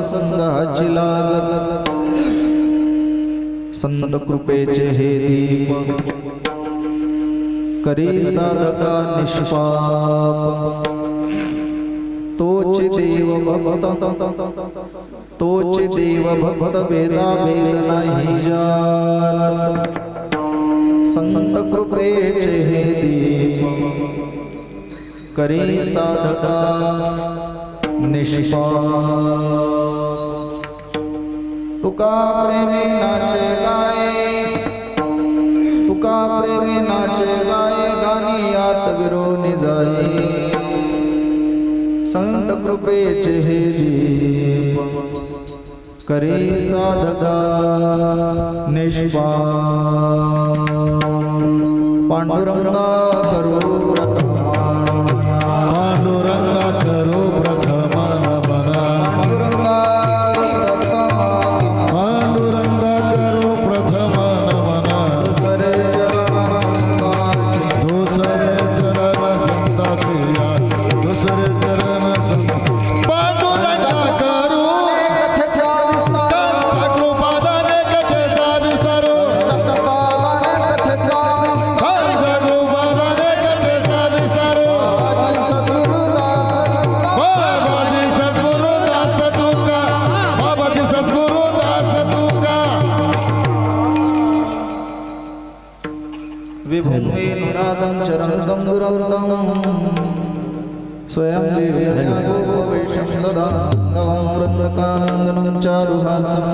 संत संघाची लाग। संत कृपेचे हे दीप। करी साधका निष्पाप। तोच देव भक्त। तोच देव भक्त भेदा भेद नाही जात। संत कृपेचे हे दीप। करी साधका निष्पाप। तुका प्रेमी नाचे गाये तुका प्रेमी नाचे गाये गाणी यात विरोनी जाई संत कृपेचे हे दीप करी साधका निष्पा। पांडुरंगा करू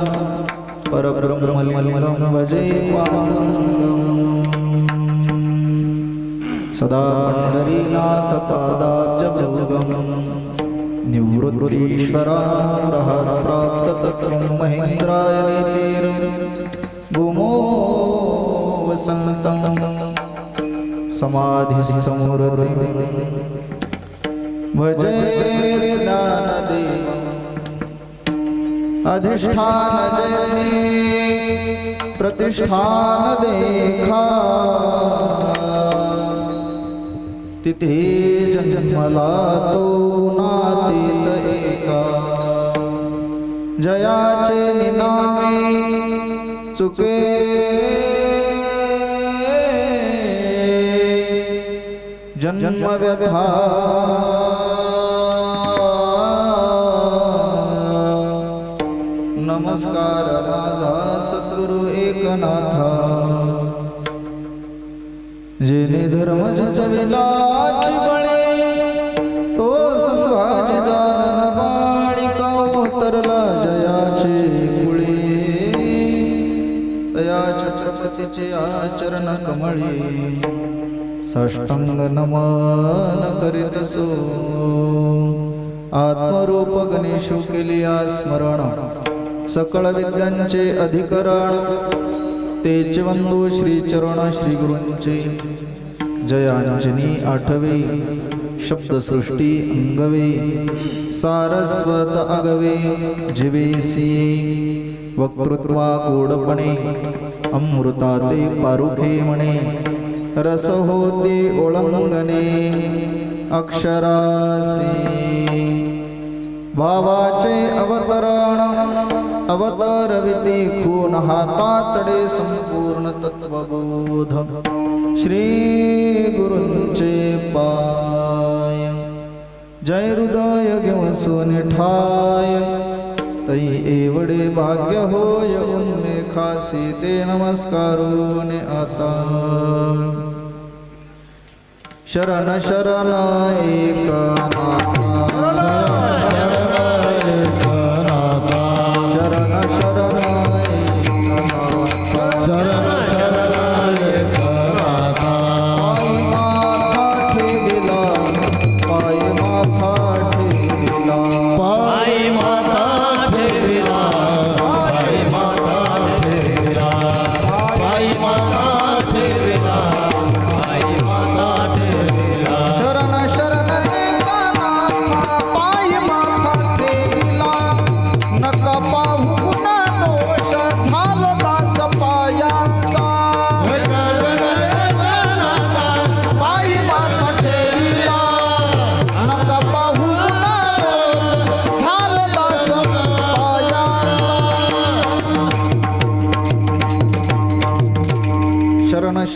चारुहासं भजे पाण्डुरङ्गम् सदा पण्डरीनाथ पादाब्जभृगम् प्राप्ततत्त्वं महेन्द्राय भूमो वसन्तं समाधिस्थमूर्तिं। भजे ज्ञानदेवम् अधिष्ठान जेथे प्रतिष्ठान देखा। तिथे जन्मला तो गुणातीत एका। जयाचे निनामे चुके। जन्म व्यथा नमस्कार माझा सद्गुरु एकनाथा। जेने धर्म जगविलाच तो सुस्वाजी जानन बाळिका उतरला जयाचे गुळे। तया छत्रपतीचे आचरण कमळी साष्टांग नमन करीत सो। आत्मरूप गणेशो केली स्मरण। सकळ विद्यांचे अधिकरण. तेच वंदू श्री चरण श्री गुरूंचे जयांजनी आठवे. शब्दसृष्टी अंगवे. सारस्वत अगवे. जिवेसी वक्तृत्वा गोडपणे अमृता ते पारुखे म्हणे रस होते ओळंगणे. अक्षरासी भावाचे अवतरण. अवतरविती खून हाताचडे संपूर्ण तत्वबोध. श्री गुरुंचे पाय. जय हृदय घेऊन सोने ठाय. तै एवढे भाग्य होय उन्मेखासी ते नमस्कारून आता. शरण शरण एक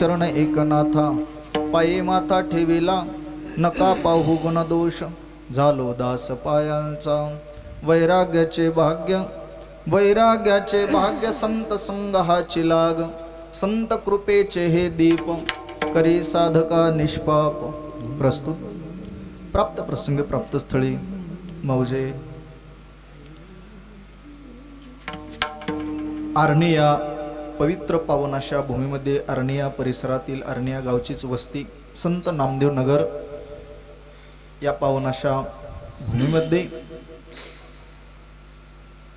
शरण एकनाथा. पायी माथा ठेविला नका पाहू गुण दोष झालो दास पायांचा. वैराग्याचे भाग्य वैराग्याचे भाग्य संत संग लाग. संत कृपेचे हे दीप करी साधका निष्पाप. प्रस्तुत. प्राप्त प्रसंग प्राप्त स्थळी. मौजे. आर्निया पवित्र पावन अशा भूमीमध्ये आर्निया परिसरातील आर्निया गावचीच वस्ती संत नामदेव नगर या पावन अशा भूमीमध्ये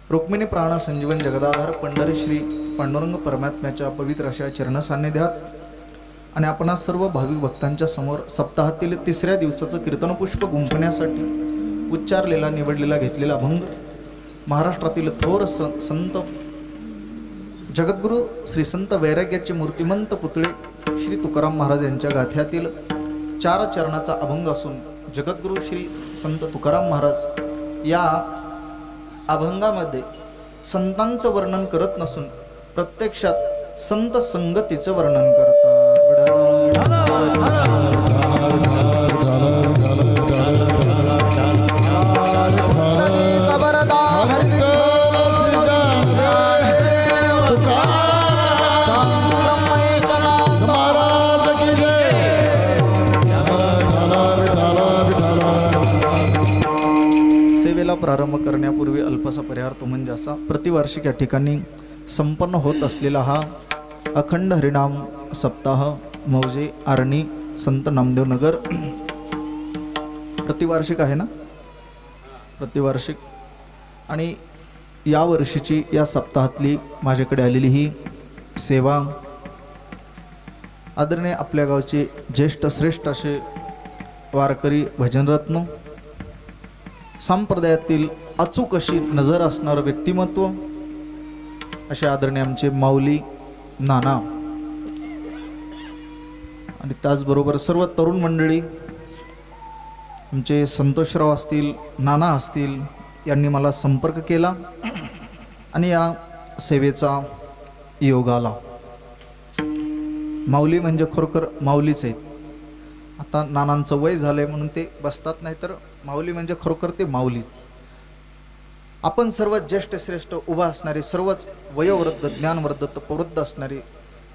रुक्मिणी प्राण संजीवन जगदाधार पंढरी श्री पांडुरंग परमात्म्याच्या पवित्र अशा चरण सान्निध्यात आणि आपण सर्व भाविक भक्तांच्या समोर सप्ताहातील तिसऱ्या दिवसाचं कीर्तनपुष्प गुंफण्यासाठी उच्चारलेला निवडलेला घेतलेला अभंग महाराष्ट्रातील थोर संत जगद्गुरु श्री संत वैराग्याचे मूर्तिमंत पुतळे श्री तुकाराम महाराज यांच्या गाथ्यातील चार चरणाचा अभंग असून जगद्गुरु श्री संत तुकाराम महाराज या अभंगामध्ये संतांचं वर्णन करत नसून प्रत्यक्षात संत संगतीचं वर्णन करतात. प्रारंभ करण्यापूर्वी अल्पसा परिहार तो म्हणजे असा प्रतिवार्षिक या ठिकाणी संपन्न होत असलेला हा अखंड हरिनाम सप्ताह मौजे आरणी संत नामदेव नगर. प्रतिवार्षिक आहे ना? प्रतिवार्षिक. आणि या वर्षीची या सप्ताहातली माझ्याकडे आलेली ही सेवा आदरणीय आपल्या गावचे ज्येष्ठ श्रेष्ठ असे वारकरी भजनरत्न संप्रदायातील अचूक अशी नजर असणारं व्यक्तिमत्व. असे आदरणीय आमचे माऊली नाना. आणि त्याचबरोबर सर्व तरुण मंडळी आमचे संतोषराव असतील नाना असतील यांनी मला संपर्क केला आणि या सेवेचा योग आला. माऊली म्हणजे खरोखर माऊलीच आहेत. आता नानांचं वय झालंय म्हणून ते बसतात नाही तर माऊली म्हणजे खरोखर ते माऊली. आपण सर्वात ज्येष्ठ श्रेष्ठ उभा असणारे सर्वच वयोवृद्ध ज्ञानवृद्ध प्रवृद्ध असणारे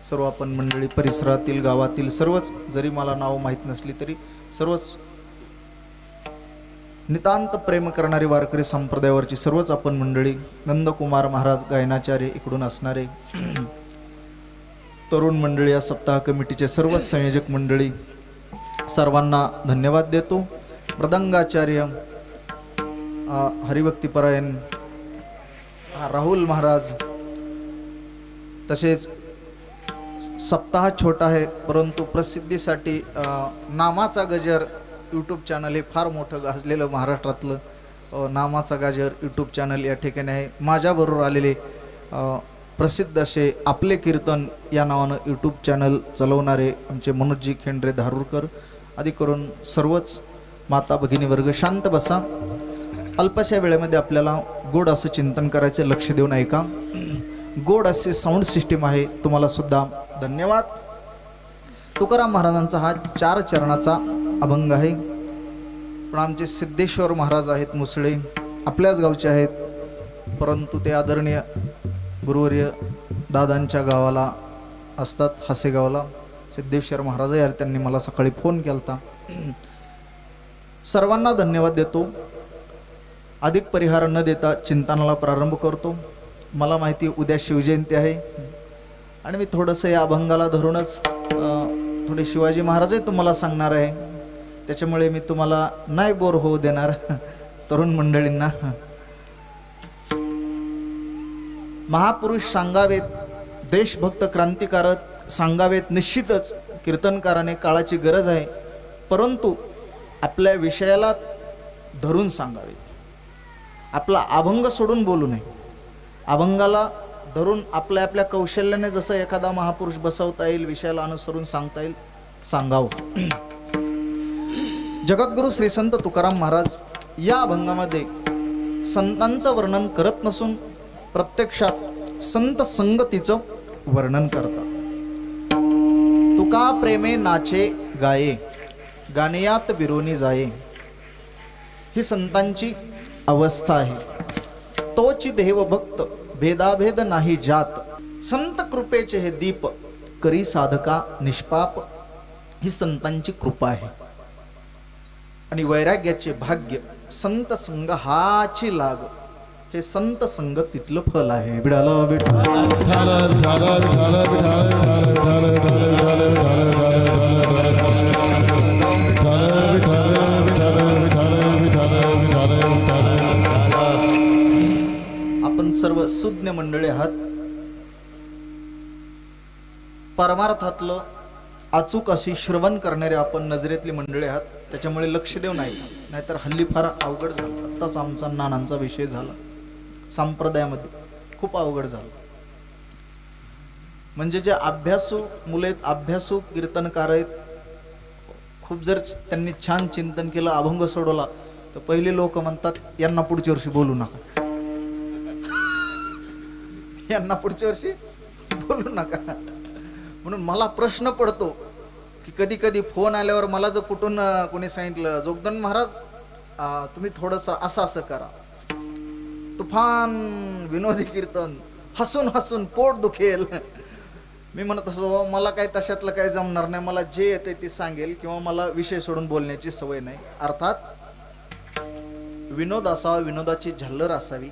सर्व आपण मंडळी परिसरातील गावातील सर्वच जरी मला नाव माहीत नसली तरी सर्वच नितांत प्रेम करणारी वारकरी संप्रदायावरची सर्वच आपण मंडळी नंदकुमार महाराज गायनाचार्य इकडून असणारे तरुण मंडळी या सप्ताह कमिटीचे सर्वच संयोजक मंडळी सर्वांना धन्यवाद देतो. मृदंगाचार्य हरिभक्तीपरायण राहुल महाराज तसेच सप्ताह छोटा आहे परंतु प्रसिद्धीसाठी नामाचा गजर यूट्यूब चॅनल हे फार मोठं गाजलेलं महाराष्ट्रातलं नामाचा गजर यूट्यूब चॅनल या ठिकाणी आहे. माझ्याबरोबर आलेले प्रसिद्ध असे आपले कीर्तन या नावानं यूट्यूब चॅनल चालवणारे आमचे मनोजजी खेंड्रे धारूरकर आधी करून सर्वच माता भगिनी वर्ग शांत बसा. अल्पशा वेळेमध्ये आपल्याला गोड असं चिंतन करायचं लक्ष देऊन ऐका. गोड असे साऊंड सिस्टीम आहे तुम्हाला सुद्धा धन्यवाद. तुकाराम महाराजांचा हा चार चरणाचा अभंग आहे. पण आमचे सिद्धेश्वर महाराज आहेत मुसळे आपल्याच गावचे आहेत. परंतु ते आदरणीय गुरुवर्य दादांच्या गावाला असतात हासेगावला. सिद्धेश्वर महाराज यार त्यांनी मला सकाळी फोन केला होता सर्वांना धन्यवाद देतो. अधिक परिहार न देता चिंतनाला प्रारंभ करतो. मला माहिती उद्या शिवजयंती आहे. आणि मी थोडंसं या अभंगाला धरूनच थोडे शिवाजी महाराजही तुम्हाला सांगणार आहे. त्याच्यामुळे मी तुम्हाला नाही बोर होऊ देणार तरुण मंडळींना. महापुरुष सांगावेत देशभक्त क्रांतिकारक सांगावेत निश्चितच. कीर्तनकाराने काळाची गरज आहे. परंतु आपल्या विषयाला धरून सांगावेत. आपला अभंग सोडून बोलू नये. अभंगाला धरून आपल्या आपल्या कौशल्याने जसं एखादा महापुरुष बसवता येईल विषयाला अनुसरून सांगता येईल सांगावं. जगद्गुरु श्री संत तुकाराम महाराज या अभंगामध्ये संतांचं वर्णन करत नसून प्रत्यक्षात संत संगतीचं वर्णन करतात. तुका प्रेमे नाचे गाये गाणयात विरोनी जाये ही संतांची अवस्था आहे तोची देवभक्त भेदाभेद नाही जात संत कृपेचे हे दीप करी साधका निष्पाप ही संतांची कृपा आहे आणि वैराग्याचे भाग्य संत संग हाची लाग हे संत संग तिथलं फल आहे बिडाला बिडा आपण सर्व सुज्ञ मंडळी आहात. परमार्थातलं अचूक अशी श्रवण करणारे आपण नजरेतली मंडळी आहात. त्याच्यामुळे लक्ष देऊ नाही. नाहीतर हल्ली फार अवघड झालं. आत्ताच आमचा नानांचा विषय झाला. संप्रदायामध्ये खूप अवघड झालं. म्हणजे जे अभ्यासू मुले आहेत अभ्यासू कीर्तनकार आहेत खूप जर त्यांनी छान चिंतन केलं अभंग सोडवला तर पहिले लोक म्हणतात यांना पुढच्या वर्षी बोलू नका. यांना पुढच्या वर्षी बोलू नका. म्हणून मला प्रश्न पडतो की कधी कधी फोन आल्यावर मला जर कुठून कोणी सांगितलं जोगदन महाराज तुम्ही थोडंसं असं असं करा. तुफान विनोदी कीर्तन हसून हसून पोट दुखेल. मी म्हणत असो "बाबा, मला काही तशातलं काही जमणार नाही. मला जे येते ते सांगेल किंवा मला विषय सोडून बोलण्याची सवय नाही. अर्थात विनोद असावा विनोदाची झल्लर असावी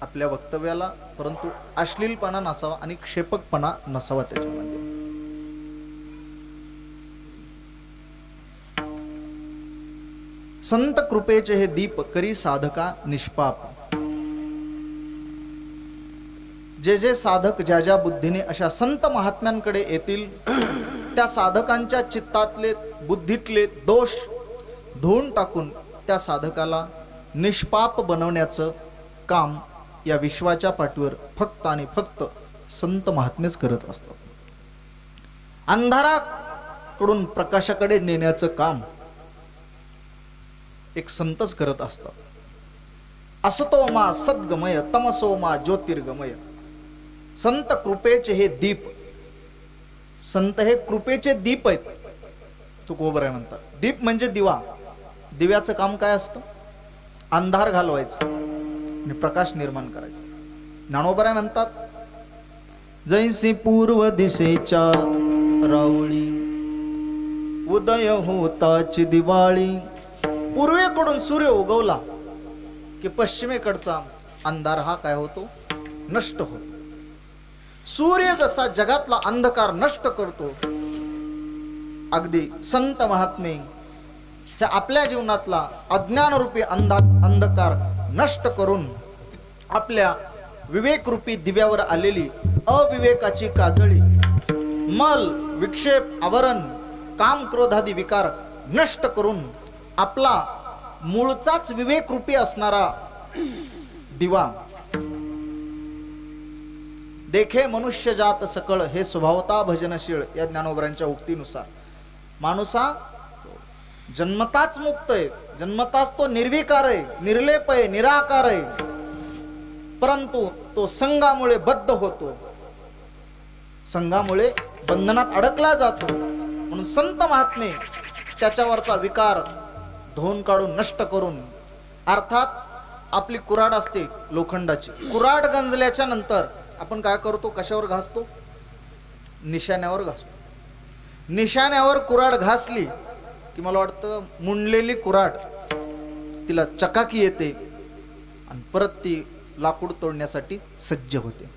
आपल्या वक्तव्याला परंतु अश्लीलपणा नसावा आणि क्षेपकपणा नसावा त्याच्यामध्ये. संत कृपेचे हे दीप करी साधका निष्पाप. जे जे साधक ज्या ज्या बुद्धीने अशा संत महात्म्यांकडे येतील त्या साधकांच्या चित्तातले बुद्धीतले दोष धुवून टाकून त्या साधकाला निष्पाप बनवण्याचं काम या विश्वाच्या पाठीवर फक्त आणि फक्त संत महात्मेच करत असतात. अंधाराकडून प्रकाशाकडे नेण्याचं काम एक संतच करत असतात. असतो मा सद्गमय तमसो मा ज्योतिर्गमय. संत कृपेचे हे दीप. संत हे कृपेचे दीप आहेत. तुकोबर आहे म्हणतात. दीप म्हणजे दिवा. दिव्याचं काम काय असतं? अंधार घालवायचं आणि प्रकाश निर्माण करायचा. ज्ञानोबराय म्हणतात. जैसे पूर्व दिशेच्या रावळी उदय होताची दिवाळी. पूर्वेकडून सूर्य उगवला की पश्चिमेकडचा अंधार हा काय होतो? नष्ट होतो. सूर्य जसा जगातला अंधकार नष्ट करतो अगदी संत महात्मे हे आपल्या जीवनातला अज्ञानरूपी अंधा अंधकार नष्ट करून आपल्या विवेकरूपी दिव्यावर आलेली अविवेकाची काजळी मल विक्षेप आवरण काम क्रोधादी विकार नष्ट करून आपला मूळचाच विवेकरूपी असणारा दिवा देखे मनुष्य जात सकळ हे स्वभावता भजनशीळ या ज्ञानोबरांच्या उक्तीनुसार. माणूसा जन्मताच मुक्त आहे जन्मताच तो निर्विकार आहे निर्लेप आहे निराकार आहे. परंतु तो संघामुळे बद्ध होतो. संघामुळे बंधनात अडकला जातो. म्हणून संत महात्मे त्याच्यावरचा विकार धुवून काढून नष्ट करून अर्थात आपली कुराड असते लोखंडाची. कुराड गंजल्याच्या नंतर आपण काय करतो? कशावर घासतो? निशाण्यावर घासतो. निशाण्यावर कुराड घासली की मला वाटतं मुंडलेली कुराड तिला चकाकी येते आणि परत ती लाकूड तोडण्यासाठी सज्ज होते.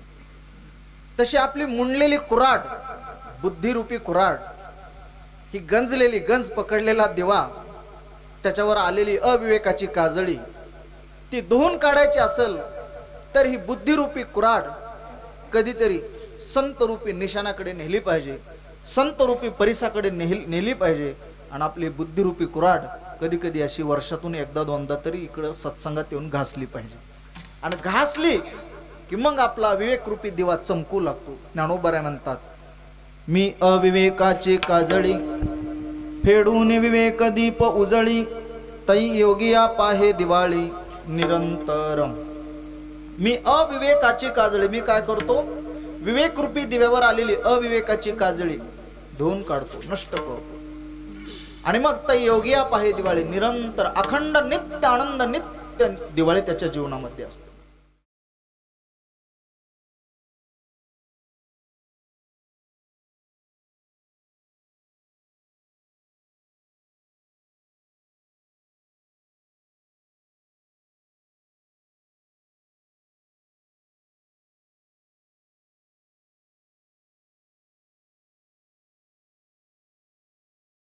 तशी आपली मुंडलेली कुराड बुद्धिरूपी कुराड ही गंजलेली गंज पकडलेला दिवा त्याच्यावर आलेली अविवेकाची काजळी ती धुवून काढायची असेल तर ही बुद्धिरूपी कुराड कधीतरी संतरूपी निशाणाकडे नेली पाहिजे संतरूपी परिसाकडे नेली नेली पाहिजे. आणि आपली बुद्धिरूपी कुराड कधी कधी अशी वर्षातून एकदा दोनदा तरी इकडं सत्संगात येऊन घासली पाहिजे. आणि घासली की मग आपला विवेकरूपी दिवा चमकू लागतो. ज्ञानोबऱ्या म्हणतात मी अविवेकाची काजळी फेडून विवेक दीप उजळी तै योगिया पाहे दिवाळी निरंतरम. मी अविवेकाची काजळी. मी काय करतो? विवेक रूपी दिव्यावर आलेली अविवेकाची काजळी धुवून काढतो नष्ट करतो. आणि मग तर योगी आप आहे दिवाळी. निरंतर अखंड नित्य आनंद नित्य दिवाळी त्याच्या जीवनामध्ये असते.